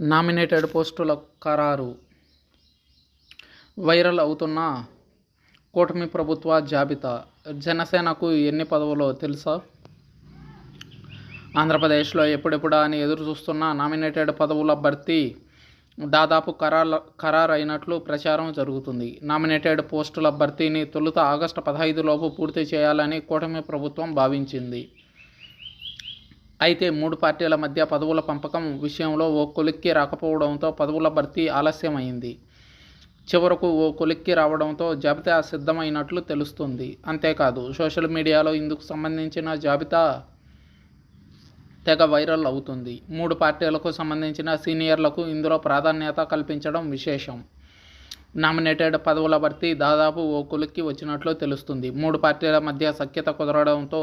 Nominated పోస్టుల ఖరారు. Viral అవుతున్న కూటమి ప్రభుత్వ జాబితా. జనసేనకు ఎన్ని పదవులో తెలుసా? ఆంధ్రప్రదేశ్లో ఎప్పుడెప్పుడా అని ఎదురు చూస్తున్న నామినేటెడ్ పదవుల భర్తీ దాదాపు ఖరారు ఖరారైనట్లు ప్రచారం జరుగుతుంది. నామినేటెడ్ పోస్టుల భర్తీని తొలుత ఆగస్టు పదహైదులోపు పూర్తి చేయాలని కూటమి ప్రభుత్వం భావించింది. అయితే మూడు పార్టీల మధ్య పదవుల పంపకం విషయంలో ఓ కొలిక్కి రాకపోవడంతో పదవుల భర్తీ ఆలస్యమైంది. చివరకు ఓ కొలిక్కి రావడంతో జాబితా సిద్ధమైనట్లు తెలుస్తుంది. అంతేకాదు సోషల్ మీడియాలో ఇందుకు సంబంధించిన జాబితా తెగ వైరల్ అవుతుంది. మూడు పార్టీలకు సంబంధించిన సీనియర్లకు ఇందులో ప్రాధాన్యత కల్పించడం విశేషం. నామినేటెడ్ పదవుల భర్తీ దాదాపు ఓ కొలిక్కి వచ్చినట్లు తెలుస్తుంది. మూడు పార్టీల మధ్య సఖ్యత కుదరడంతో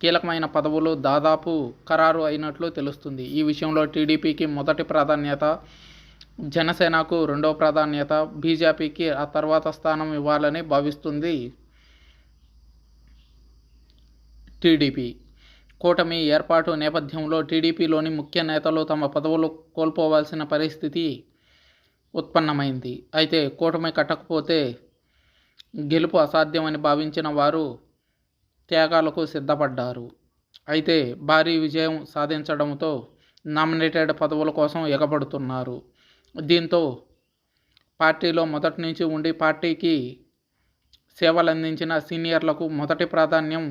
కీలకమైన పదవులు దాదాపు ఖరారు అయినట్లు తెలుస్తుంది. ఈ విషయంలో టీడీపీకి మొదటి ప్రాధాన్యత జనసేనకు రెండవ ప్రాధాన్యత బీజేపీకి ఆ తర్వాత స్థానం ఇవ్వాలని భావిస్తుంది టీడీపీ. కూటమి ఏర్పాటు నేపథ్యంలో టీడీపీలోని ముఖ్య నేతలు తమ పదవులు కోల్పోవాల్సిన పరిస్థితి ఉత్పన్నమైంది. అయితే కూటమి కట్టకపోతే గెలుపు అసాధ్యమని భావించిన వారు త్యాగాలకు సిద్ధపడ్డారు. అయితే భారీ విజయం సాధించడంతో నామినేటెడ్ పదవుల కోసం ఎగబడుతున్నారు. దీంతో పార్టీలో మొదటి నుంచి ఉండి పార్టీకి సేవలు అందించిన సీనియర్లకు మొదటి ప్రాధాన్యం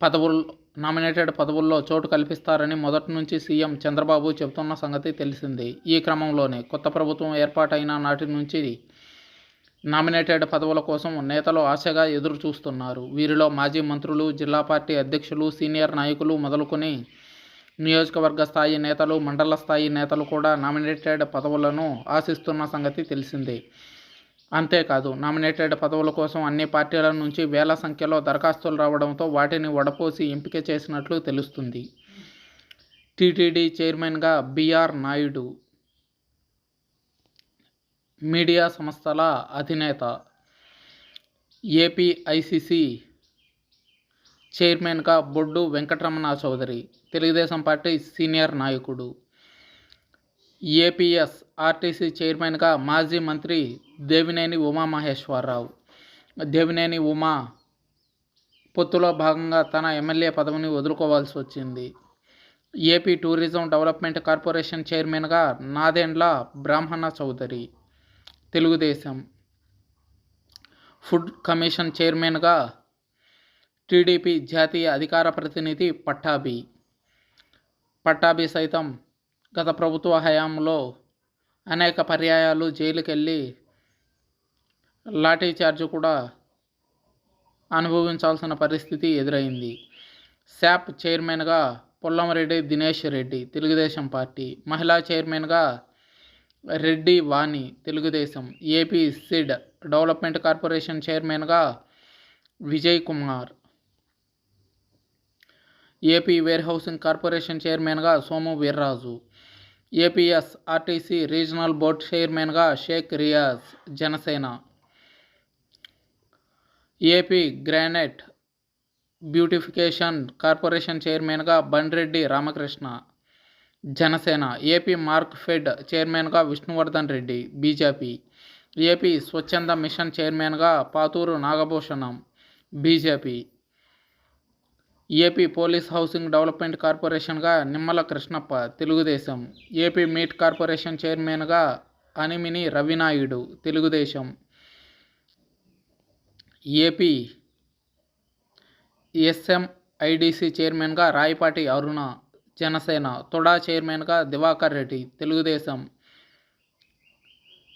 పదవులు నామినేటెడ్ పదవుల్లో చోటు కల్పిస్తారని మొదటి నుంచి సీఎం చంద్రబాబు చెబుతున్న సంగతి తెలిసిందే. ఈ క్రమంలోనే కొత్త ప్రభుత్వం ఏర్పాటైన నాటి నుంచి నామినేటెడ్ పదవుల కోసం నేతలు ఆశగా ఎదురు చూస్తున్నారు వీరిలో మాజీ మంత్రులు జిల్లా పార్టీ అధ్యక్షులు సీనియర్ నాయకులు మొదలుకొని నియోజకవర్గ స్థాయి నేతలు మండల స్థాయి నేతలు కూడా నామినేటెడ్ పదవులను ఆశిస్తున్న సంగతి తెలిసిందే. అంతేకాదు నామినేటెడ్ పదవుల కోసం అన్ని పార్టీల నుంచి వేల సంఖ్యలో దరఖాస్తులు రావడంతో వాటిని వడపోసి ఎంపిక చేసినట్లు తెలుస్తుంది. టీటీడీ చైర్మన్గా బీఆర్ నాయుడు మీడియా సంస్థల అధినేత ఏపీఐసిసి చైర్మన్గా బొడ్డు వెంకటరమణ చౌదరి తెలుగుదేశం పార్టీ సీనియర్ నాయకుడు. ఏపీఎస్ ఆర్టీసీ చైర్మన్గా మాజీ మంత్రి దేవినేని ఉమామహేశ్వరరావు. దేవినేని ఉమా పొత్తులో భాగంగా తన ఎమ్మెల్యే పదవిని వదులుకోవాల్సి వచ్చింది. ఏపీ టూరిజం డెవలప్మెంట్ కార్పొరేషన్ చైర్మన్గా నాదెండ్ల బ్రాహ్మణ చౌదరి తెలుగుదేశం. ఫుడ్ కమిషన్ చైర్మన్గా టీడీపీ జాతీయ అధికార ప్రతినిధి పట్టాభి. పట్టాభి సైతం గత ప్రభుత్వ హయాంలో అనేక పర్యాయాలు జైలుకెళ్ళి లాఠీ చార్జ్ కూడా అనుభవించాల్సిన పరిస్థితి ఎదురైంది. శాప్ చైర్మన్గా పొల్లంరెడ్డి దినేష్ రెడ్డి తెలుగుదేశం పార్టీ. మహిళా చైర్మన్గా Reddy Vani Telugu Desam AP seed development corporation చైర్మన్గా Vijay Kumar. AP warehousing corporation చైర్మన్గా Somu Veerraju. APS RTC regional board చైర్మన్గా Sheikh Riyaz Janasena. AP granite beautification corporation చైర్మన్గా Bandreddy Ramakrishna. Janasena AP Markfed చైర్మన్గా Vishnuvardhan Reddy BJP. AP స్వచ్ఛంద mission చైర్మన్గా Pathuru Nagabhushanam BJP. AP police housing development కార్పొరేషన్గా Nimmala Krishnappa Telugu Desam. AP meat corporation చైర్మన్గా Animini Ravi Naidu Telugu Desam. AP SMIDC చైర్మన్గా రాయపాటి అరుణ జనసేన తొడా చైర్మన్గా Diwakar Reddy Telugu Desam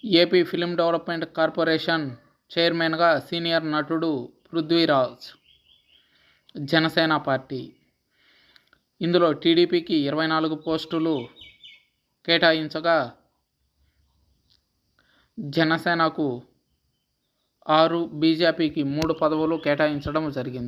AP film development corporation చైర్మన్గా senior నటుడు Prithviraj Janasena party. ఇందులో టీడీపీకి ఇరవై నాలుగు పోస్టులు కేటాయించగా జనసేనకు ఆరు బీజేపీకి మూడు పదవులు కేటాయించడం జరిగింది.